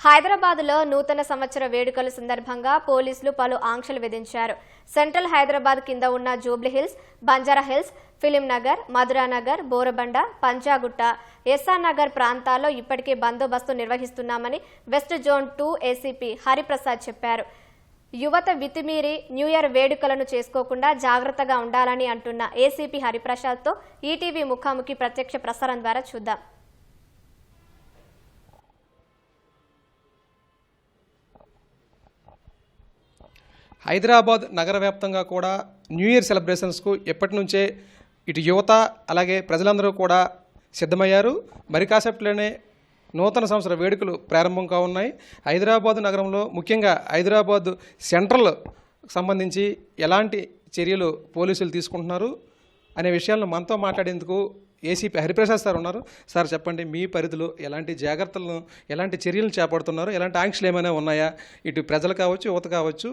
హైదరాబాద్లో నూతన సంవత్సర వేడుకల సందర్భంగా పోలీసులు పలు ఆంక్షలు విధించారు. సెంట్రల్ హైదరాబాద్ కింద ఉన్న జూబ్లీ హిల్స్ బంజారా హిల్స్ ఫిలిం నగర్ బోరబండ పంజాగుట్ట ఎస్ఆర్ నగర్ ప్రాంతాల్లో ఇప్పటికే బందోబస్తు నిర్వహిస్తున్నామని west zone two ACP Hariprasad చెప్పారు. యువత వితిమీరి న్యూ ఇయర్ వేడుకలను చేసుకోకుండా జాగ్రత్తగా ఉండాలని అంటున్న ఏసీపీ హరిప్రసాద్తో ఈటీవీ ముఖాముఖి ప్రత్యక్ష ప్రసారం ద్వారా చూద్దాం. హైదరాబాద్ నగర వ్యాప్తంగా కూడా న్యూ ఇయర్ సెలబ్రేషన్స్కు ఎప్పటి నుంచే ఇటు యువత అలాగే ప్రజలందరూ కూడా సిద్ధమయ్యారు. మరి కాసేపట్లోనే నూతన సంవత్సర వేడుకలు ప్రారంభం కావున్నాయి హైదరాబాద్ నగరంలో ముఖ్యంగా హైదరాబాద్ సెంట్రల్ సంబంధించి ఎలాంటి చర్యలు పోలీసులు తీసుకుంటున్నారు అనే విషయాలను మనతో మాట్లాడేందుకు ఏసీపీ హరిప్రసాద్ సార్ ఉన్నారు. సార్ చెప్పండి మీ పరిధిలో ఎలాంటి జాగ్రత్తలను ఎలాంటి చర్యలను చేపడుతున్నారు? ఎలాంటి ఆంక్షలు ఏమైనా ఉన్నాయా? ఇటు ప్రజలు కావచ్చు యువత కావచ్చు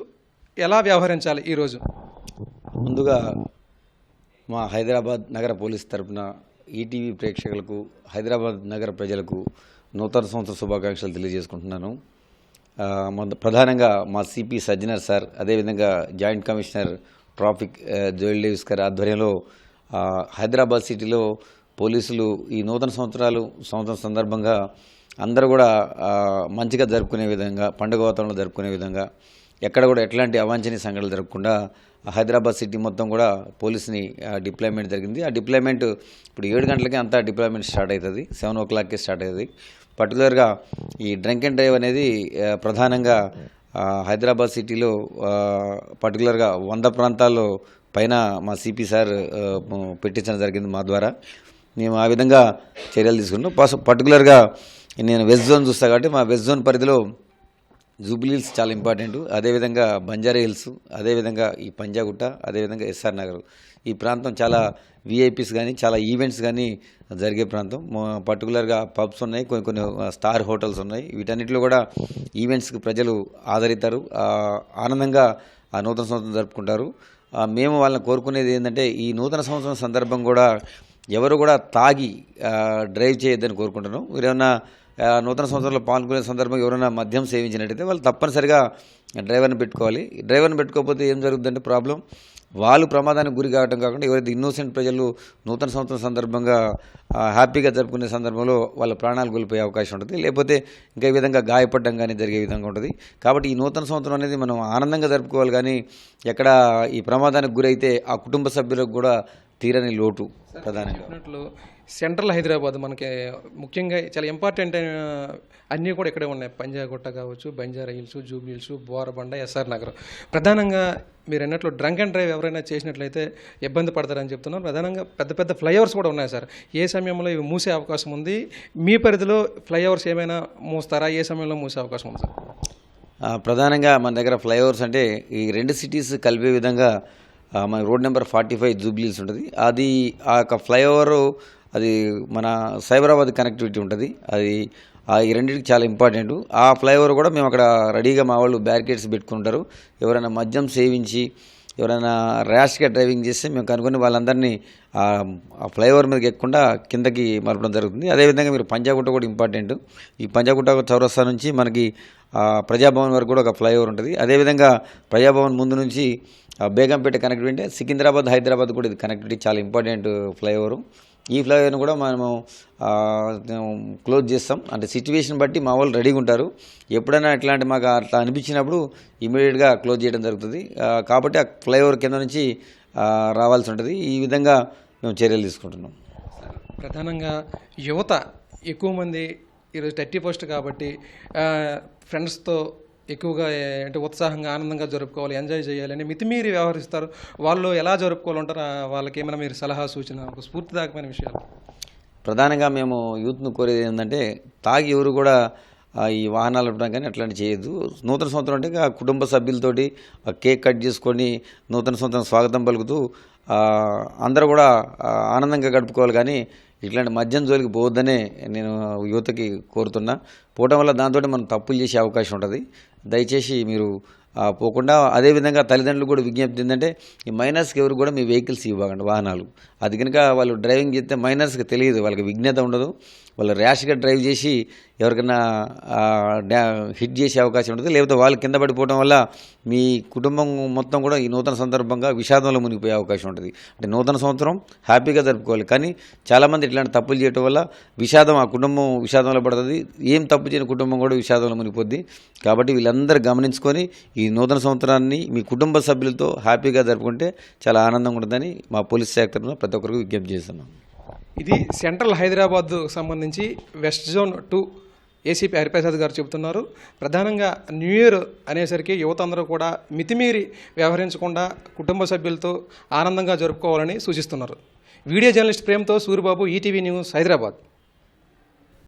ఎలా వ్యవహరించాలి ఈరోజు ముందుగా మా హైదరాబాద్ నగర పోలీస్ తరపున ఈటీవీ ప్రేక్షకులకు హైదరాబాద్ నగర ప్రజలకు నూతన సంవత్సర శుభాకాంక్షలు తెలియజేసుకుంటున్నాను. ప్రధానంగా మా సిపి సజ్జనర్ సార్ అదేవిధంగా జాయింట్ కమిషనర్ ట్రాఫిక్ ఆ, జోయల్ డేవిస్ గారి ఆధ్వర్యంలో హైదరాబాద్ సిటీలో పోలీసులు ఈ నూతన సంవత్సరాలు సంవత్సరం సందర్భంగా అందరూ కూడా మంచిగా జరుపుకునే విధంగా పండుగ వాతావరణంలో జరుపుకునే విధంగా ఎక్కడ కూడా ఎట్లాంటి అవాంఛనీయ సంఘటనలు జరగకుండా హైదరాబాద్ సిటీ మొత్తం కూడా పోలీస్ని డిప్లాయ్మెంట్ జరిగింది. ఆ డిప్లాయ్మెంట్ ఇప్పుడు ఏడు గంటలకే అంతా డిప్లాయ్మెంట్ స్టార్ట్ అవుతుంది. సెవెన్ ఓ క్లాక్కి స్టార్ట్ అవుతుంది. పర్టికులర్గా ఈ డ్రంక్ అండ్ డ్రైవ్ అనేది ప్రధానంగా హైదరాబాద్ సిటీలో పర్టికులర్గా వంద ప్రాంతాల్లో పైన మా సిపి సార్ పెట్టించడం జరిగింది మా ద్వారా. మేము ఆ విధంగా చర్యలు తీసుకున్నాం. పర్టికులర్గా నేను వెస్ట్ జోన్ చూస్తాను కాబట్టి మా వెస్ట్ జోన్ పరిధిలో జూబ్లీ హిల్స్ చాలా ఇంపార్టెంట్. అదేవిధంగా బంజారా హిల్స్ అదేవిధంగా ఈ పంజాగుట్ట అదేవిధంగా ఎస్ఆర్ నగర్. ఈ ప్రాంతం చాలా విఐపీస్ కానీ చాలా ఈవెంట్స్ కానీ జరిగే ప్రాంతం. పర్టికులర్గా పబ్స్ ఉన్నాయి కొన్ని కొన్ని స్టార్ హోటల్స్ ఉన్నాయి. వీటన్నిటిలో కూడా ఈవెంట్స్కి ప్రజలు ఆదరిస్తారు ఆనందంగా ఆ నూతన సంవత్సరం జరుపుకుంటారు. మేము వాళ్ళని కోరుకునేది ఏంటంటే ఈ నూతన సంవత్సరం సందర్భం కూడా ఎవరు కూడా తాగి డ్రైవ్ చేయొద్దని కోరుకుంటున్నాం. మీరేమన్నా నూతన సంవత్సరంలో పాల్గొనే సందర్భంగా ఎవరైనా మద్యం సేవించినట్టయితే వాళ్ళు తప్పనిసరిగా డ్రైవర్ని పెట్టుకోవాలి. డ్రైవర్ని పెట్టుకోకపోతే ఏం జరుగుతుందంటే ప్రాబ్లం? వాళ్ళు ప్రమాదానికి గురి కావడం కాకుండా ఎవరైతే ఇన్నోసెంట్ ప్రజలు నూతన సంవత్సరం సందర్భంగా హ్యాపీగా జరుపుకునే సందర్భంలో వాళ్ళ ప్రాణాలు కోల్పోయే అవకాశం ఉంటుంది. లేకపోతే ఇంకా ఈ విధంగా గాయపడడం కానీ జరిగే విధంగా ఉంటుంది. కాబట్టి ఈ నూతన సంవత్సరం అనేది మనం ఆనందంగా జరుపుకోవాలి కానీ ఎక్కడ ఈ ప్రమాదానికి గురైతే ఆ కుటుంబ సభ్యులకు కూడా తీరని లోటు ప్రధానంగా. సెంట్రల్ హైదరాబాద్ మనకి ముఖ్యంగా చాలా ఇంపార్టెంట్ అయిన అన్నీ కూడా ఇక్కడే ఉన్నాయి. పంజాగుట్ట కావచ్చు బంజారా హిల్స్ జూబ్లీ హిల్స్ బోరబండ ఎస్ఆర్ నగర్. ప్రధానంగా మీరు అన్నట్లు డ్రంక్ అండ్ డ్రైవ్ ఎవరైనా చేసినట్లయితే ఇబ్బంది పడతారని చెప్తున్నారు. ప్రధానంగా పెద్ద పెద్ద ఫ్లైఓవర్స్ కూడా ఉన్నాయి సార్. ఏ సమయంలో ఇవి మూసే అవకాశం ఉంది? మీ పరిధిలో ఫ్లైఓవర్స్ ఏమైనా మూస్తారా? ఏ సమయంలో మూసే అవకాశం ఉంది సార్? ప్రధానంగా మన దగ్గర ఫ్లైఓవర్స్ అంటే ఈ రెండు సిటీస్ కలిపే విధంగా మన రోడ్ నెంబర్ ఫార్టీ ఫైవ్ జూబ్లీస్ ఉంటుంది. అది ఆ యొక్క ఫ్లైఓవర్ అది మన సైబరాబాద్ కనెక్టివిటీ ఉంటుంది. అది ఆ ఈ రెండింటికి చాలా ఇంపార్టెంట్. ఆ ఫ్లైఓవర్ కూడా మేము అక్కడ రెడీగా మా వాళ్ళు బ్యారికేడ్స్ పెట్టుకుంటారు. ఎవరైనా మద్యం సేవించి ఎవరైనా ర్యాష్గా డ్రైవింగ్ చేస్తే మేము కనుగొని వాళ్ళందరినీ ఆ ఫ్లైఓవర్ మీదకి ఎక్కకుండా కిందకి మరపడం జరుగుతుంది. అదేవిధంగా మీరు పంజాగుట్ట కూడా ఇంపార్టెంట్. ఈ పంజాగుట్ట చౌరస్తా నుంచి మనకి ప్రజాభవన్ వరకు కూడా ఒక ఫ్లైఓవర్ ఉంటుంది. అదేవిధంగా ప్రజాభవన్ ముందు నుంచి బేగంపేట కనెక్టివిటీ అంటే సికింద్రాబాద్ హైదరాబాద్ కూడా ఇది కనెక్టివిటీ చాలా ఇంపార్టెంట్ ఫ్లైఓవర్. ఈ ఫ్లైఓవర్ని కూడా మనము క్లోజ్ చేస్తాం. అంటే సిచ్యువేషన్ బట్టి మా వాళ్ళు రెడీగా ఉంటారు. ఎప్పుడైనా ఇట్లాంటి మాకు అట్లా అనిపించినప్పుడు ఇమీడియట్గా క్లోజ్ చేయడం జరుగుతుంది. కాబట్టి ఆ ఫ్లైఓవర్ కింద నుంచి రావాల్సి ఉంటుంది. ఈ విధంగా మేము చర్యలు తీసుకుంటున్నాం. ప్రధానంగా యువత ఎక్కువ మంది ఈరోజు థర్టీ ఫస్ట్ కాబట్టి ఫ్రెండ్స్తో ఎక్కువగా అంటే ఉత్సాహంగా ఆనందంగా జరుపుకోవాలి ఎంజాయ్ చేయాలని మితిమీరి వ్యవహరిస్తారు. వాళ్ళు ఎలా జరుపుకోవాలంటారు? వాళ్ళకి ఏమైనా మీరు సలహా సూచన ఒక స్ఫూర్తిదాయకమైన విషయాలు? ప్రధానంగా మేము యూత్ను కోరేది ఏంటంటే తాగి ఎవరు కూడా ఈ వాహనాలు ఉండడం కానీ అట్లాంటి చేయొద్దు. నూతన సంవత్సరం అంటే ఇంకా కుటుంబ సభ్యులతోటి ఆ కేక్ కట్ చేసుకొని నూతన సంవత్సరం స్వాగతం పలుకుతూ అందరూ కూడా ఆనందంగా గడుపుకోవాలి. కానీ ఇట్లాంటి మద్యం జోలికి పోవద్దనే నేను యువతకి కోరుతున్నా. పోవటం వల్ల దాంతో మనం తప్పులు చేసే అవకాశం ఉంటుంది. దయచేసి మీరు పోకుండా అదేవిధంగా తల్లిదండ్రులు కూడా విజ్ఞప్తి ఏంటంటే ఈ మైనర్స్కి ఎవరు కూడా మీ వెహికల్స్ ఇవ్వకండి వాహనాలు. అది కనుక వాళ్ళు డ్రైవింగ్ చేస్తే మైనర్స్కి తెలియదు వాళ్ళకి విజ్ఞత ఉండదు. వాళ్ళు ర్యాష్గా డ్రైవ్ చేసి ఎవరికైనా హిట్ చేసే అవకాశం ఉంటుంది. లేకపోతే వాళ్ళు కింద పడిపోవడం వల్ల మీ కుటుంబం మొత్తం కూడా ఈ నూతన సందర్భంగా విషాదంలో మునిగిపోయే అవకాశం ఉంటుంది. అంటే నూతన సంవత్సరం హ్యాపీగా జరుపుకోవాలి. కానీ చాలామంది ఇట్లాంటి తప్పులు చేయడం వల్ల విషాదం ఆ కుటుంబం విషాదంలో పడుతుంది. ఏం తప్పు చేయని కుటుంబం కూడా విషాదంలో మునిగిపోద్ది. కాబట్టి వీళ్ళందరూ గమనించుకొని ఈ నూతన సంవత్సరాన్ని మీ కుటుంబ సభ్యులతో హ్యాపీగా జరుపుకుంటే చాలా ఆనందంగా ఉంటుందని మా పోలీస్ శాఖ తరఫున ప్రతి ఒక్కరికి విజ్ఞప్తి చేస్తున్నాం. ఇది సెంట్రల్ హైదరాబాద్ సంబంధించి west zone two ACP Hariprasad గారు చెబుతున్నారు. ప్రధానంగా న్యూ ఇయర్ అనేసరికి యువత అందరూ కూడా మితిమీరి వ్యవహరించకుండా కుటుంబ సభ్యులతో ఆనందంగా జరుపుకోవాలని సూచిస్తున్నారు. వీడియో జర్నలిస్ట్ ప్రేమతో సూరిబాబు ఈటీవీ న్యూస్ హైదరాబాద్.